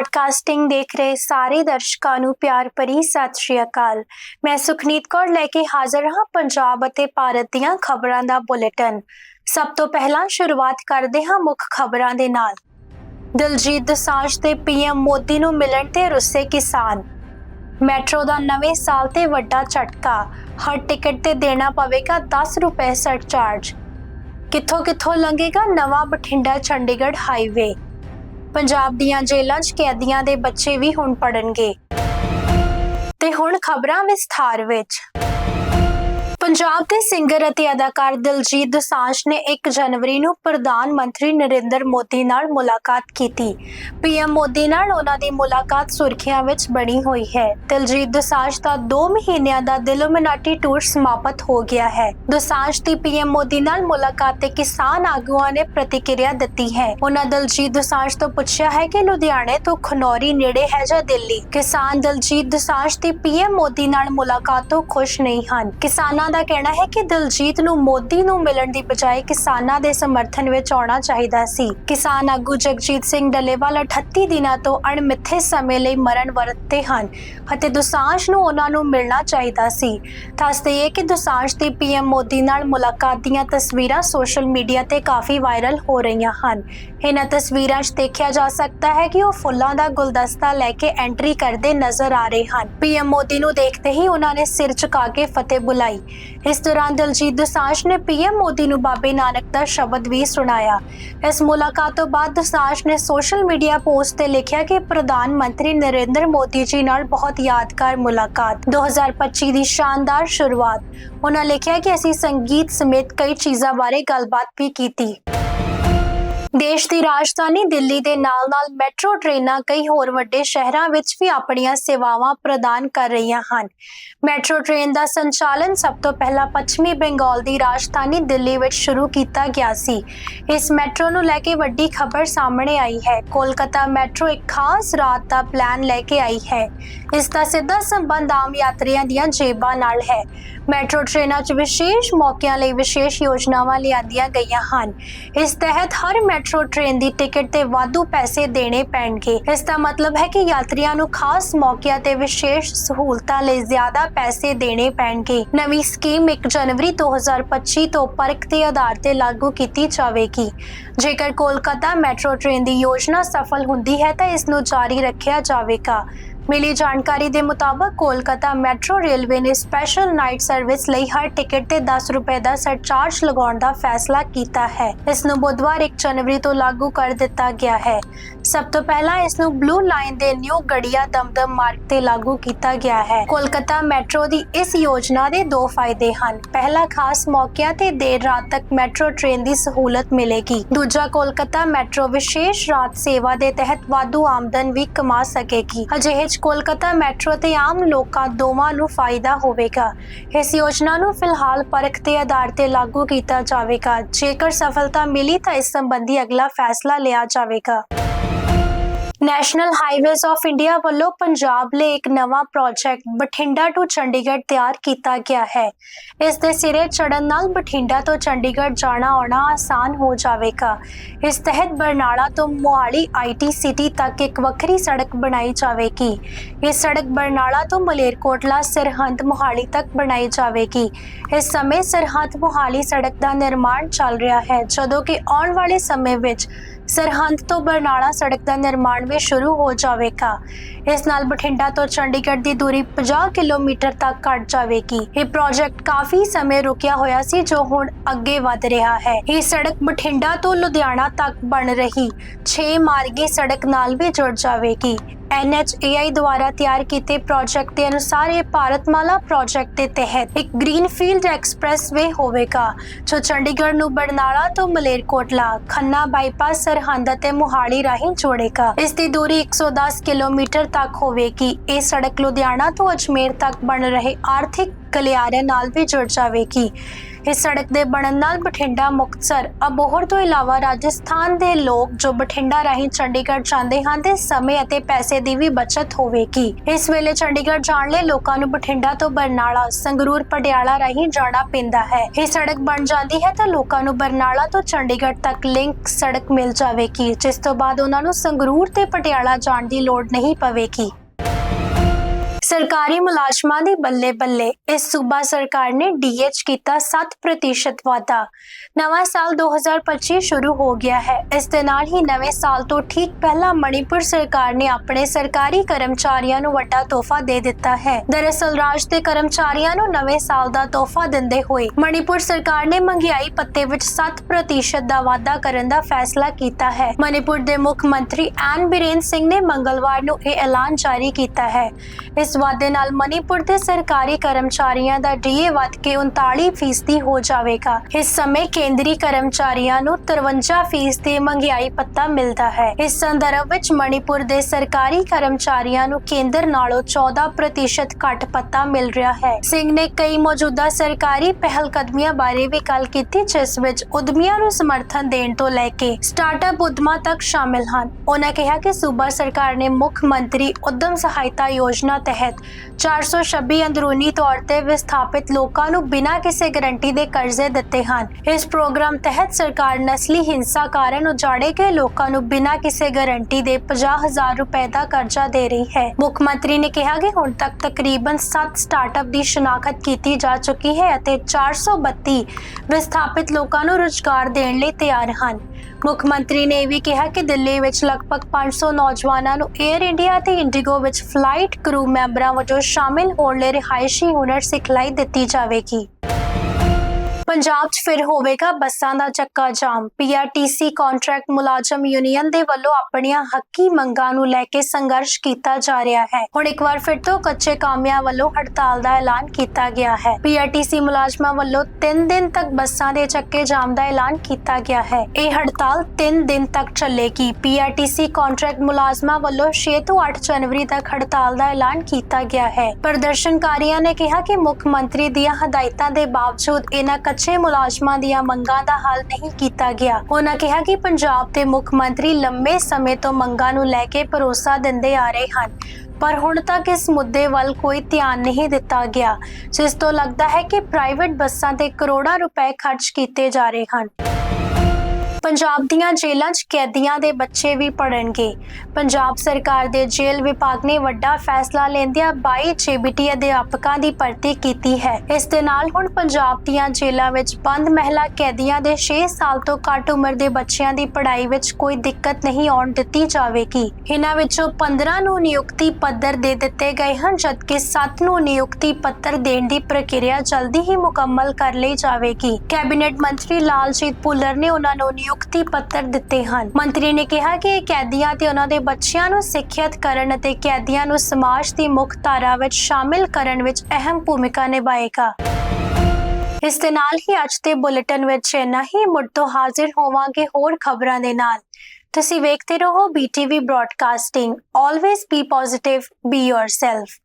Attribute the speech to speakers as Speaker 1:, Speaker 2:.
Speaker 1: Broadcasting ਦੇਖ ਰਹੇ ਸਾਰੇ ਦਰਸ਼ਕਾਂ ਨੂੰ ਪਿਆਰ ਭਰੀ ਸਤਿ ਸ਼੍ਰੀ ਅਕਾਲ। ਮੈਂ ਸੁਖਨੀਤ ਕੌਰ ਲੈ ਕੇ ਹਾਜ਼ਰ ਹਾਂ ਪੰਜਾਬ ਅਤੇ ਭਾਰਤ ਦੀਆਂ ਖਬਰਾਂ ਦਾ ਬੁਲੇਟਿਨ। ਸਭ ਤੋਂ ਪਹਿਲਾਂ ਸ਼ੁਰੂਆਤ ਕਰਦੇ ਹਾਂ ਮੁੱਖ ਖਬਰਾਂ ਦੇ ਨਾਲ। ਦਿਲਜੀਤ ਦਸਾਂਝ ਤੇ ਪੀਐਮ ਮੋਦੀ ਨੂੰ ਮਿਲਣ ਤੇ ਰੁੱਸੇ ਕਿਸਾਨ। ਮੈਟਰੋ ਦਾ ਨਵੇਂ ਸਾਲ ਤੇ ਵੱਡਾ ਝਟਕਾ। ਹਰ ਟਿਕਟ ਤੇ ਦੇਣਾ ਪਵੇਗਾ 10 ਰੁਪਏ ਸਰਚਾਰਜ ਕਿੱਥੋਂ ਕਿੱਥੋਂ ਲੰਘੇਗਾ ਨਵਾਂ ਬਠਿੰਡਾ ਚੰਡੀਗੜ੍ਹ ਹਾਈਵੇ ਪੰਜਾਬ ਦੀਆਂ ਜੇਲ੍ਹਾਂ 'ਚ ਕੈਦੀਆਂ ਦੇ ਬੱਚੇ ਵੀ ਹੁਣ ਪੜਨਗੇ ਤੇ ਹੁਣ ਖਬਰਾਂ ਵਿਸਥਾਰ ਵਿੱਚ। ਪੰਜਾਬ ਦੇ ਸਿੰਗਰ ਅਤੇ ਅਦਾਕਾਰ ਦਿਲਜੀਤ ਦੋਸਾਂਝ ਨੇ 1 ਜਨਵਰੀ ਨੂੰ ਪ੍ਰਧਾਨ ਮੰਤਰੀ ਨਰਿੰਦਰ ਮੋਦੀ ਨਾਲ ਮੁਲਾਕਾਤ ਕੀਤੀ। ਪੀਐਮ ਮੋਦੀ ਨਾਲ ਉਹਨਾਂ ਦੀ ਮੁਲਾਕਾਤ ਸੁਰਖੀਆਂ ਵਿੱਚ ਬਣੀ ਹੋਈ ਹੈ। ਦਿਲਜੀਤ ਦੋਸਾਂਝ ਦਾ 2 ਮਹੀਨਿਆਂ ਦਾ ਦਿਲੋਮਿਨਾਟੀ ਟੂਰ ਸਮਾਪਤ ਹੋ ਗਿਆ ਹੈ। ਦੋਸਾਂਝ ਦੀ ਪੀਐਮ ਮੋਦੀ ਨਾਲ ਮੁਲਾਕਾਤ ਤੇ ਕਿਸਾਨ ਆਗੂਆਂ ਨੇ ਪ੍ਰਤੀਕਿਰਿਆ ਦਿੱਤੀ ਹੈ। ਉਹਨਾਂ ਦਿਲਜੀਤ ਦੋਸਾਂਝ ਤੋਂ ਪੁੱਛਿਆ ਹੈ ਕਿ ਲੁਧਿਆਣੇ ਤੋਂ ਖਨੌਰੀ ਨੇੜੇ ਹੈ ਜਾਂ ਦਿੱਲੀ? ਕਿਸਾਨ ਦਿਲਜੀਤ ਦੋਸਾਂਝ ਦੀ ਪੀਐਮ ਮੋਦੀ ਨਾਲ ਮੁਲਾਕਾਤ ਤੋਂ ਖੁਸ਼ ਨਹੀਂ ਹਨ। ਕਿਸਾਨਾਂ ਦਾ ਕਹਿਣਾ ਹੈ ਕਿ ਦਿਲਜੀਤ ਨੂੰ ਮੋਦੀ ਨੂੰ ਮਿਲਣ ਦੀ ਬਜਾਏ ਕਿਸਾਨਾਂ ਦੇ ਸਮਰਥਨ ਵਿੱਚ ਆਉਣਾ ਚਾਹੀਦਾ ਸੀ। ਕਿਸਾਨ ਆਗੂ ਜਗਜੀਤ ਸਿੰਘ ਡੱਲੇਵਾਲ 38 ਦਿਨਾਂ ਤੋਂ ਅਣਮਿੱਥੇ ਸਮੇਂ ਲਈ ਮਰਨ ਵਰਤੇ ਹਨ ਅਤੇ ਦੋਸਾਂਝ ਨੂੰ ਉਹਨਾਂ ਨੂੰ ਮਿਲਣਾ ਚਾਹੀਦਾ ਸੀ। ਦੱਸਦੇ ਇਹ ਕਿ ਦੋਸਾਂਝ ਦੀ ਪੀਐਮ ਮੋਦੀ ਨਾਲ ਮੁਲਾਕਾਤ ਦੀਆਂ ਤਸਵੀਰਾਂ ਸੋਸ਼ਲ ਮੀਡੀਆ ਤੇ ਕਾਫੀ ਵਾਇਰਲ ਹੋ ਰਹੀਆਂ ਹਨ। ਇਹਨਾਂ ਤਸਵੀਰਾਂ 'ਚ ਦੇਖਿਆ ਜਾ ਸਕਦਾ ਹੈ ਕਿ ਉਹ ਫੁੱਲਾਂ ਦਾ ਗੁਲਦਸਤਾ ਲੈ ਕੇ ਐਂਟਰੀ ਕਰਦੇ ਨਜ਼ਰ ਆ ਰਹੇ ਹਨ। ਪੀਐਮ ਮੋਦੀ ਨੂੰ ਦੇਖਦੇ ਹੀ ਉਹਨਾਂ ਨੇ ਸਿਰ ਝੁਕਾ ਕੇ ਫਤਿਹ ਬੁਲਾਈ। ਇਸ ਦੌਰਾਨ ਦਿਲਜੀਤ ਦੋਸਾਂਝ ਨੇ ਪੀਐਮ ਮੋਦੀ ਨੂੰ ਬਾਬੇ ਨਾਨਕ ਦਾ ਸ਼ਬਦ ਵੀ ਸੁਣਾਇਆ। ਇਸ ਮੁਲਾਕਾਤ ਤੋਂ ਬਾਅਦ ਦੋਸਾਂਝ ਨੇ ਸੋਸ਼ਲ ਮੀਡੀਆ ਪੋਸਟ ਤੇ ਲਿਖਿਆ ਕਿ ਪ੍ਰਧਾਨ ਮੰਤਰੀ ਨਰਿੰਦਰ ਮੋਦੀ ਜੀ ਨਾਲ ਬਹੁਤ ਯਾਦਗਾਰ ਮੁਲਾਕਾਤ 2025 ਦੀ ਸ਼ਾਨਦਾਰ ਸ਼ੁਰੂਆਤ। ਉਹਨਾਂ ਲਿਖਿਆ ਕਿ ਅਸੀਂ ਸੰਗੀਤ ਸਮੇਤ ਕਈ ਚੀਜ਼ਾਂ ਬਾਰੇ ਗੱਲਬਾਤ ਵੀ ਕੀਤੀ। ਦੇਸ਼ ਦੀ ਰਾਜਧਾਨੀ ਦਿੱਲੀ ਦੇ ਨਾਲ-ਨਾਲ ਮੈਟਰੋ ਟ੍ਰੇਨਾਂ ਕਈ ਹੋਰ ਵੱਡੇ ਸ਼ਹਿਰਾਂ ਵਿੱਚ ਵੀ ਆਪਣੀਆਂ ਸੇਵਾਵਾਂ ਪ੍ਰਦਾਨ ਕਰ ਰਹੀਆਂ ਹਨ। ਮੈਟਰੋ ਟ੍ਰੇਨ ਦਾ ਸੰਚਾਲਨ ਸਭ ਤੋਂ ਪਹਿਲਾਂ ਪੱਛਮੀ ਬੰਗਾਲ ਦੀ ਰਾਜਧਾਨੀ ਦਿੱਲੀ ਵਿੱਚ ਸ਼ੁਰੂ ਕੀਤਾ ਗਿਆ ਸੀ। ਇਸ ਮੈਟਰੋ ਨੂੰ ਲੈ ਕੇ ਵੱਡੀ ਖਬਰ ਸਾਹਮਣੇ ਆਈ ਹੈ। ਕੋਲਕਾਤਾ ਮੈਟਰੋ ਇੱਕ ਖਾਸ ਰਾਤ ਦਾ ਪਲਾਨ ਲੈ ਕੇ ਆਈ ਹੈ। ਇਸ ਦਾ ਸਿੱਧਾ ਸੰਬੰਧ ਆਮ ਯਾਤਰੀਆਂ ਦੀਆਂ ਜੇਬਾਂ ਨਾਲ ਹੈ। ਮੈਟਰੋ ਟ੍ਰੇਨਾਂ 'ਚ ਵਿਸ਼ੇਸ਼ ਮੌਕਿਆਂ ਲਈ ਵਿਸ਼ੇਸ਼ ਯੋਜਨਾਵਾਂ ਲਿਆਂਦੀਆਂ ਗਈਆਂ ਹਨ। ਇਸ ਤਹਿਤ ਹਰ ਮੈਟਰੋ ਟ੍ਰੇਨ ਦੀ ਟਿਕਟ ਤੇ ਵਾਧੂ ਪੈਸੇ ਦੇਣੇ ਪੈਣਗੇ। ਇਸ ਦਾ ਮਤਲਬ ਹੈ ਕਿ ਯਾਤਰੀਆਂ ਨੂੰ ਖਾਸ ਮੌਕਿਆਂ ਤੇ ਵਿਸ਼ੇਸ਼ ਸਹੂਲਤਾਂ ਲਈ ਜ਼ਿਆਦਾ ਪੈਸੇ ਦੇਣੇ ਪੈਣਗੇ। ਨਵੀਂ ਸਕੀਮ 1 ਜਨਵਰੀ 2025 ਤੋਂ ਪਰਖ ਦੇ ਆਧਾਰ ਤੇ ਲਾਗੂ ਕੀਤੀ ਜਾਵੇਗੀ। ਜੇਕਰ ਕੋਲਕਾਤਾ ਮੈਟਰੋ ਟ੍ਰੇਨ ਦੀ ਯੋਜਨਾ ਸਫਲ ਹੁੰਦੀ ਹੈ ਤਾਂ ਇਸ ਨੂੰ ਜਾਰੀ ਰੱਖਿਆ ਜਾਵੇਗਾ। ਮਿਲੀ ਜਾਣਕਾਰੀ ਦੇ ਮੁਤਾਬਕ ਕੋਲਕਾਤਾ ਮੈਟਰੋ ਰੇਲਵੇ ਨੇ ਸਪੈਸ਼ਲ ਨਾਈਟ ਸਰਵਿਸ ਲਈ ਹਰ ਟਿਕਟ ਤੇ 10 ਰੁਪਏ ਦਾ ਸਰਚਾਰਜ ਲਗਾਉਣ ਦਾ ਫੈਸਲਾ ਕੀਤਾ ਹੈ। ਇਸ ਨੂੰ ਬੁੱਧਵਾਰ 1 ਜਨਵਰੀ ਤੋਂ ਲਾਗੂ ਕਰ ਦਿੱਤਾ ਗਿਆ ਹੈ। ਸਭ ਤੋਂ ਪਹਿਲਾਂ ਇਸ ਨੂੰ ਬਲੂ ਲਾਈਨ ਦੇ ਨਿਊ ਗੜੀਆ ਦਮਦਮ ਮਾਰਗ ਤੇ ਲਾਗੂ ਕੀਤਾ ਗਿਆ ਹੈ। ਕੋਲਕਾਤਾ ਮੈਟਰੋ ਦੀ ਇਸ ਯੋਜਨਾ ਦੇ ਦੋ ਫਾਇਦੇ ਹਨ। ਪਹਿਲਾ ਖਾਸ ਮੌਕਿਆਂ ਤੇ ਦੇਰ ਰਾਤ ਤੱਕ ਮੈਟਰੋ ਟ੍ਰੇਨ ਦੀ ਸਹੂਲਤ ਮਿਲੇਗੀ। ਦੂਜਾ, ਕੋਲਕਾਤਾ ਮੈਟਰੋ ਵਿਸ਼ੇਸ਼ ਰਾਤ ਸੇਵਾ ਦੇ ਤਹਿਤ ਵਾਧੂ ਆਮਦਨ ਵੀ ਕਮਾ ਸਕੇਗੀ। ਅਜਿਹੇ 'ਚ ਕੋਲਕਾਤਾ ਮੈਟਰੋ ਤੇ ਆਮ ਲੋਕਾਂ ਦੋਵਾਂ ਨੂੰ ਫਾਇਦਾ ਹੋਵੇਗਾ। ਇਸ ਯੋਜਨਾ ਨੂੰ ਫਿਲਹਾਲ ਪਰਖ ਦੇ ਆਧਾਰ ਤੇ ਲਾਗੂ ਕੀਤਾ ਜਾਵੇਗਾ। ਜੇਕਰ ਸਫਲਤਾ ਮਿਲੀ ਤਾਂ ਇਸ ਸੰਬੰਧੀ ਅਗਲਾ ਫੈਸਲਾ ਲਿਆ ਜਾਵੇਗਾ। ਨੈਸ਼ਨਲ ਹਾਈਵੇਜ਼ ਆਫ ਇੰਡੀਆ ਵੱਲੋਂ ਪੰਜਾਬ ਲਈ ਇੱਕ ਨਵਾਂ ਪ੍ਰੋਜੈਕਟ ਬਠਿੰਡਾ ਤੋਂ ਚੰਡੀਗੜ੍ਹ ਤਿਆਰ ਕੀਤਾ ਗਿਆ ਹੈ। ਇਸ ਦੇ ਸਿਰੇ ਚੜਨ ਨਾਲ ਬਠਿੰਡਾ ਤੋਂ ਚੰਡੀਗੜ੍ਹ ਜਾਣਾ ਆਉਣਾ ਆਸਾਨ ਹੋ ਜਾਵੇਗਾ। ਇਸ ਤਹਿਤ ਬਰਨਾਲਾ ਤੋਂ ਮੋਹਾਲੀ ਆਈਟੀ ਸਿਟੀ ਤੱਕ ਇੱਕ ਵੱਖਰੀ ਸੜਕ ਬਣਾਈ ਜਾਵੇਗੀ। ਇਹ ਸੜਕ ਬਰਨਾਲਾ ਤੋਂ ਮਲੇਰਕੋਟਲਾ ਸਰਹੰਦ ਮੋਹਾਲੀ ਤੱਕ ਬਣਾਈ ਜਾਵੇਗੀ। ਇਸ ਸਮੇਂ ਸਰਹੰਦ ਮੋਹਾਲੀ ਸੜਕ ਦਾ ਨਿਰਮਾਣ ਚੱਲ ਰਿਹਾ ਹੈ, ਜਦੋਂ ਕਿ ਆਉਣ ਵਾਲੇ ਸਮੇਂ ਵਿੱਚ ਸਰਹੰਦ ਤੋਂ ਬਰਨਾਲਾ ਸੜਕ ਦਾ ਨਿਰਮਾਣ ਵੀ ਸ਼ੁਰੂ ਹੋ ਜਾਵੇਗਾ। ਇਸ ਨਾਲ ਬਠਿੰਡਾ ਤੋਂ ਚੰਡੀਗੜ੍ਹ ਦੀ ਦੂਰੀ 50 ਕਿਲੋਮੀਟਰ ਤੱਕ ਘਟ ਜਾਵੇਗੀ। ਇਹ ਪ੍ਰੋਜੈਕਟ ਕਾਫੀ ਸਮੇਂ ਰੁਕਿਆ ਹੋਇਆ ਸੀ, ਜੋ ਹੁਣ ਅੱਗੇ ਵਧ ਰਿਹਾ ਹੈ। ਇਹ ਸੜਕ ਬਠਿੰਡਾ ਤੋਂ ਲੁਧਿਆਣਾ ਤੱਕ ਬਣ ਰਹੀ 6 ਮਾਰਗੀ ਸੜਕ ਨਾਲ ਵੀ ਜੁੜ ਜਾਵੇਗੀ। NHAI ਦੁਆਰਾ ਤਿਆਰ ਕੀਤੇ ਪ੍ਰੋਜੈਕਟ ਦੇ ਅਨੁਸਾਰ ਇਹ ਭਾਰਤਮਾਲਾ ਪ੍ਰੋਜੈਕਟ ਦੇ ਤਹਿਤ ਇੱਕ ਗ੍ਰੀਨਫੀਲਡ ਐਕਸਪ੍ਰੈਸਵੇ ਹੋਵੇਗਾ, ਜੋ ਚੰਡੀਗੜ੍ਹ ਨੂੰ ਬਰਨਾਲਾ ਤੋਂ ਮਲੇਰਕੋਟਲਾ, ਖੰਨਾ ਬਾਈਪਾਸ ਸਰਹੰਦ ਅਤੇ ਮੁਹਾਲੀ ਰਾਹੀਂ ਜੋੜੇਗਾ। ਇਸ ਦੀ ਦੂਰੀ 110 ਕਿਲੋਮੀਟਰ ਤੱਕ ਹੋਵੇਗੀ। ਇਹ ਸੜਕ ਲੁਧਿਆਣਾ ਤੋਂ ਅਜਮੇਰ ਤੱਕ ਬਣ ਰਹੇ ਆਰਥਿਕ ਗਲਿਆਰੇ ਨਾਲ ਵੀ ਜੁੜ ਜਾਵੇਗੀ। ਇਸ ਸੜਕ ਦੇ ਬਣਨ ਨਾਲ ਬਠਿੰਡਾ, ਮੁਕਤਸਰ, ਅਬੋਹਰ ਤੋਂ ਇਲਾਵਾ ਰਾਜਸਥਾਨ ਦੇ ਲੋਕ ਜੋ ਬਠਿੰਡਾ ਰਾਹੀਂ ਚੰਡੀਗੜ੍ਹ ਜਾਂਦੇ ਹਨ ਤੇ ਸਮੇਂ ਅਤੇ ਪੈਸੇ ਦੀ ਵੀ ਬਚਤ ਹੋਵੇਗੀ। ਇਸ ਵੇਲੇ ਚੰਡੀਗੜ੍ਹ ਜਾਣ ਲਈ ਲੋਕਾਂ ਨੂੰ ਬਠਿੰਡਾ ਤੋਂ ਬਰਨਾਲਾ, ਸੰਗਰੂਰ, ਪਟਿਆਲਾ ਰਾਹੀਂ ਜਾਣਾ ਪੈਂਦਾ ਹੈ। ਇਹ ਸੜਕ ਬਣ ਜਾਂਦੀ ਹੈ ਤਾਂ ਲੋਕਾਂ ਨੂੰ ਬਰਨਾਲਾ ਤੋਂ ਚੰਡੀਗੜ੍ਹ ਤੱਕ ਲਿੰਕ ਸੜਕ ਮਿਲ ਜਾਵੇਗੀ, ਜਿਸ ਤੋਂ ਬਾਅਦ ਉਹਨਾਂ ਨੂੰ ਸੰਗਰੂਰ ਤੇ ਪਟਿਆਲਾ ਜਾਣ ਦੀ ਲੋੜ ਨਹੀਂ ਪਵੇਗੀ। ਸਰਕਾਰੀ ਮੁਲਾਜ਼ਮਾਂ ਦੀ ਬੱਲੇ ਬੱਲੇ ਇਸ ਸੂਬਾ ਸਰਕਾਰ ਨੇ ਡੀਐਚ ਕੀਤਾ 7% ਵਾਧਾ। ਨਵਾਂ ਸਾਲ 2025 ਸ਼ੁਰੂ ਹੋ ਗਿਆ ਹੈ। ਇਸ ਦੇ ਨਾਲ ਹੀ ਨਵੇਂ ਸਾਲ ਤੋਂ ਠੀਕ ਪਹਿਲਾਂ ਮਣੀਪੁਰ ਸਰਕਾਰ ਨੇ ਆਪਣੇ ਸਰਕਾਰੀ ਕਰਮਚਾਰੀਆਂ ਨੂੰ ਵੱਡਾ ਤੋਹਫਾ ਦੇ ਦਿੱਤਾ ਹੈ। ਦਰਅਸਲ ਰਾਜ ਦੇ ਕਰਮਚਾਰੀਆਂ ਨੂੰ ਨਵੇਂ ਸਾਲ ਦਾ ਤੋਹਫਾ ਦਿੰਦੇ ਹੋਏ ਮਣੀਪੁਰ ਸਰਕਾਰ ਨੇ ਮਹਿੰਗਾਈ ਪੱਤੇ ਵਿੱਚ 7% ਦਾ ਵਾਧਾ ਕਰਨ ਦਾ ਫੈਸਲਾ ਕੀਤਾ ਹੈ। ਮਣੀਪੁਰ ਦੇ ਮੁੱਖ ਮੰਤਰੀ ਐਨ ਬਿਰੇਨ ਸਿੰਘ ਨੇ ਮੰਗਲਵਾਰ ਨੂੰ ਇਹ ਐਲਾਨ ਜਾਰੀ ਕੀਤਾ ਹੈ। ਇਸ ਵਾਧੇ ਨਾਲ ਮਣੀਪੁਰ ਦੇ ਸਰਕਾਰੀ ਕਰਮਚਾਰੀਆਂ ਦਾ ਡੀਏ ਵੱਧ ਕੇ 39% ਹੋ ਜਾਵੇਗਾ। ਇਸ ਸਮੇਂ ਕੇਂਦਰੀ ਕਰਮਚਾਰੀਆਂ ਨੂੰ 53% ਦੇ ਮਹਿੰਗਾਈ ਭੱਤਾ ਮਿਲਦਾ ਹੈ। ਇਸ ਸੰਦਰਭ ਵਿੱਚ ਮਣੀਪੁਰ ਦੇ ਸਰਕਾਰੀ ਕਰਮਚਾਰੀਆਂ ਨੂੰ ਕੇਂਦਰ ਨਾਲੋਂ 14% ਘੱਟ ਭੱਤਾ ਮਿਲ ਰਿਹਾ ਹੈ। ਸਿੰਘ ਨੇ ਕਈ ਮੌਜੂਦਾ ਸਰਕਾਰੀ ਪਹਿਲ ਕਦਮੀਆਂ ਬਾਰੇ ਵੀ ਗੱਲ ਕੀਤੀ, ਜਿਸ ਵਿੱਚ ਉਦਮੀਆਂ ਨੂੰ ਸਮਰਥਨ ਦੇਣ ਤੋਂ ਲੈ ਕੇ ਸਟਾਰਟਅਪ ਉਦਮਾਂ ਤੱਕ ਸ਼ਾਮਿਲ ਹਨ। ਉਹਨਾਂ ਕਿਹਾ ਕਿ ਸੂਬਾ ਸਰਕਾਰ ਨੇ ਮੁੱਖ ਮੰਤਰੀ ਉਦਮ ਸਹਾਇਤਾ ਯੋਜਨਾ ਤਹਿਤ 426 ਅੰਦਰੂਨੀ ਤੌਰ ਤੇ ਵਿਸਥਾਪਿਤ ਲੋਕਾਂ ਨੂੰ ਬਿਨਾਂ ਕਿਸੇ ਗਾਰੰਟੀ ਦੇ ਕਰਜ਼ੇ ਦਿੱਤੇ ਹਨ। ਇਸ ਪ੍ਰੋਗਰਾਮ ਤਹਿਤ ਸਰਕਾਰ ਨਸਲੀ ਹਿੰਸਾ ਕਾਰਨ ਉਜਾੜੇ ਗਏ ਲੋਕਾਂ ਨੂੰ ਬਿਨਾਂ ਕਿਸੇ ਗਾਰੰਟੀ ਦੇ 50000 ਰੁਪਏ ਦਾ ਕਰਜ਼ਾ ਦੇ ਰਹੀ ਹੈ। ਮੁੱਖ ਮੰਤਰੀ ਨੇ ਕਿਹਾ ਕਿ ਹੁਣ ਤੱਕ ਤਕਰੀਬਨ 7 ਸਟਾਰਟਅਪ ਦੀ ਸ਼ਨਾਖਤ ਕੀਤੀ ਜਾ ਚੁੱਕੀ ਹੈ ਅਤੇ 432 ਵਿਸਥਾਪਿਤ ਲੋਕਾਂ ਨੂੰ ਰੁਜ਼ਗਾਰ ਦੇਣ ਲਈ ਤਿਆਰ ਹਨ। ਮੁੱਖ ਮੰਤਰੀ ਨੇ ਇਹ ਵੀ ਕਿਹਾ ਕਿ ਦਿੱਲੀ ਵਿੱਚ ਲਗਭਗ 500 ਨੌਜਵਾਨਾਂ ਨੂੰ 에ਅਰ ਇੰਡੀਆ ਤੇ ਇੰਡੀਗੋ ਵਿੱਚ ਫਲਾਈਟ ਕਰੂ ਮੈਂਬਰਾਂ ਵਜੋਂ ਸ਼ਾਮਿਲ ਹੋਣ ਲਈ ਰਿਹਾਇਸ਼ੀ ਹੁਨਰ ਸਿਖਲਾਈ ਦਿੱਤੀ ਜਾਵੇਗੀ। ਪੰਜਾਬ 'ਚ ਫਿਰ ਹੋਵੇਗਾ ਬੱਸਾਂ ਦਾ ਚੱਕਾ ਜਾਮ। ਪੀਆਰਟੀਸੀ ਕੰਟਰੈਕਟ ਮੁਲਾਜ਼ਮ ਯੂਨੀਅਨ ਦੇ ਵੱਲੋਂ ਆਪਣੀਆਂ ਹੱਕੀ ਮੰਗਾਂ ਨੂੰ ਲੈ ਕੇ ਸੰਘਰਸ਼ ਕੀਤਾ ਜਾ ਰਿਹਾ ਹੈ। ਹੁਣ ਇੱਕ ਵਾਰ ਫਿਰ ਤੋਂ ਕੱਚੇ ਕਾਮਿਆਂ ਵੱਲੋਂ ਹੜਤਾਲ ਦਾ ਐਲਾਨ ਕੀਤਾ ਗਿਆ ਹੈ। ਪੀਆਰਟੀਸੀ ਮੁਲਾਜ਼ਮਾਂ ਵੱਲੋਂ 3 ਦਿਨ ਤੱਕ ਬੱਸਾਂ ਦੇ ਚੱਕੇ ਜਾਮ ਦਾ ਐਲਾਨ ਕੀਤਾ ਗਿਆ ਹੈ। ਇਹ ਹੜਤਾਲ 3 ਦਿਨ ਤੱਕ ਚੱਲੇਗੀ। ਪੀਆਰਟੀਸੀ ਕੰਟਰੈਕਟ ਮੁਲਾਜ਼ਮਾਂ ਵੱਲੋਂ 6 ਤੋਂ 8 ਜਨਵਰੀ ਤੱਕ ਹੜਤਾਲ ਦਾ ਐਲਾਨ ਕੀਤਾ ਗਿਆ ਹੈ। ਪ੍ਰਦਰਸ਼ਨਕਾਰੀਆਂ ਨੇ ਕਿਹਾ ਕਿ ਮੁੱਖ ਮੰਤਰੀ ਦੀਆਂ ਹਦਾਇਤਾਂ ਦੇ ਬਾਵਜੂਦ ਇਹਨਾਂ ਕੱਚੇ ਮੁਲਾਜ਼ਮਾਂ ਦੀਆਂ ਮੰਗਾਂ ਦਾ ਹੱਲ ਨਹੀਂ ਕੀਤਾ ਗਿਆ। ਉਹਨਾਂ ਕਿਹਾ ਕਿ ਪੰਜਾਬ ਦੇ ਮੁੱਖ ਮੰਤਰੀ ਲੰਬੇ ਸਮੇਂ ਤੋਂ ਮੰਗਾਂ ਨੂੰ ਲੈ ਕੇ ਭਰੋਸਾ ਦਿੰਦੇ ਆ ਰਹੇ ਹਨ, ਪਰ ਹੁਣ ਤੱਕ ਇਸ ਮੁੱਦੇ ਵੱਲ ਕੋਈ ਧਿਆਨ ਨਹੀਂ ਦਿੱਤਾ ਗਿਆ, ਜਿਸ ਤੋਂ ਲੱਗਦਾ ਹੈ ਕਿ ਪ੍ਰਾਈਵੇਟ ਬੱਸਾਂ ਤੇ ਕਰੋੜਾਂ ਰੁਪਏ ਖਰਚ ਕੀਤੇ ਜਾ ਰਹੇ ਹਨ। ਪੰਜਾਬ ਦੀਆਂ ਜੇਲ੍ਹਾਂ 'ਚ ਕੈਦੀਆਂ ਦੇ ਬੱਚੇ ਵੀ ਪੜਨਗੇ ਪੰਜਾਬ ਸਰਕਾਰ ਦੇ ਜੇਲ੍ਹ ਵਿਭਾਗ ਨੇ ਵੱਡਾ ਫੈਸਲਾ ਲੈਂਦਿਆਂ 22 ਜੀਬੀਟੀ ਅਧਿਆਪਕਾਂ ਦੀ ਭਰਤੀ ਕੀਤੀ ਹੈ। ਇਸ ਦੇ ਨਾਲ ਹੁਣ ਪੰਜਾਬ ਦੀਆਂ ਜੇਲ੍ਹਾਂ ਵਿੱਚ ਬੰਦ ਮਹਿਲਾ ਕੈਦੀਆਂ ਦੇ 6 ਸਾਲ ਤੋਂ ਘੱਟ ਉਮਰ ਦੇ ਬੱਚਿਆਂ ਦੀ ਪੜ੍ਹਾਈ ਵਿੱਚ ਕੋਈ ਦਿੱਕਤ ਨਹੀਂ ਆਉਣ ਦਿੱਤੀ ਜਾਵੇਗੀ। ਇਹਨਾਂ ਵਿੱਚੋਂ 15 ਨੂੰ ਨਿਯੁਕਤੀ ਪੱਤਰ ਦੇ ਦਿੱਤੇ ਗਏ ਹਨ, ਜਦਕਿ 7 ਨੂੰ ਨਿਯੁਕਤੀ ਪੱਤਰ ਦੇਣ ਦੀ ਪ੍ਰਕਿਰਿਆ ਜਲਦੀ ਹੀ ਮੁਕੰਮਲ ਕਰ ਲਈ ਜਾਵੇਗੀ। ਕੈਬਨਿਟ ਮੰਤਰੀ ਲਾਲਜੀਤ ਭੁੱਲਰ ਨੇ ਉਹਨਾਂ ਨੂੰ ਨਿਯੁਕਤੀ ਪੱਤਰ ਦਿੱਤੇ ਹਨ। ਮੰਤਰੀ ਨੇ ਕਿਹਾ ਕਿ ਕੈਦੀਆਂ ਤੇ ਉਹਨਾਂ ਦੇ ਬੱਚਿਆਂ ਨੂੰ ਸਿੱਖਿਅਤ ਕਰਨ ਅਤੇ ਕੈਦੀਆਂ ਨੂੰ ਸਮਾਜ ਦੀ ਮੁੱਖ ਧਾਰਾ ਵਿੱਚ ਸ਼ਾਮਿਲ ਕਰਨ ਵਿੱਚ ਅਹਿਮ ਭੂਮਿਕਾ ਨਿਭਾਏਗਾ। ਇਸ ਦੇ ਨਾਲ ਹੀ ਅੱਜ ਦੇ ਬੁਲੇਟਿਨ ਵਿੱਚ ਇੰਨਾ ਹੀ। ਮੁੜ ਤੋਂ ਹਾਜ਼ਰ ਹੋਵਾਂਗੇ ਹੋਰ ਖਬਰਾਂ ਦੇ ਨਾਲ। ਤੁਸੀਂ ਵੇਖਦੇ ਰਹੋ BTV broadcasting always be positive be yourself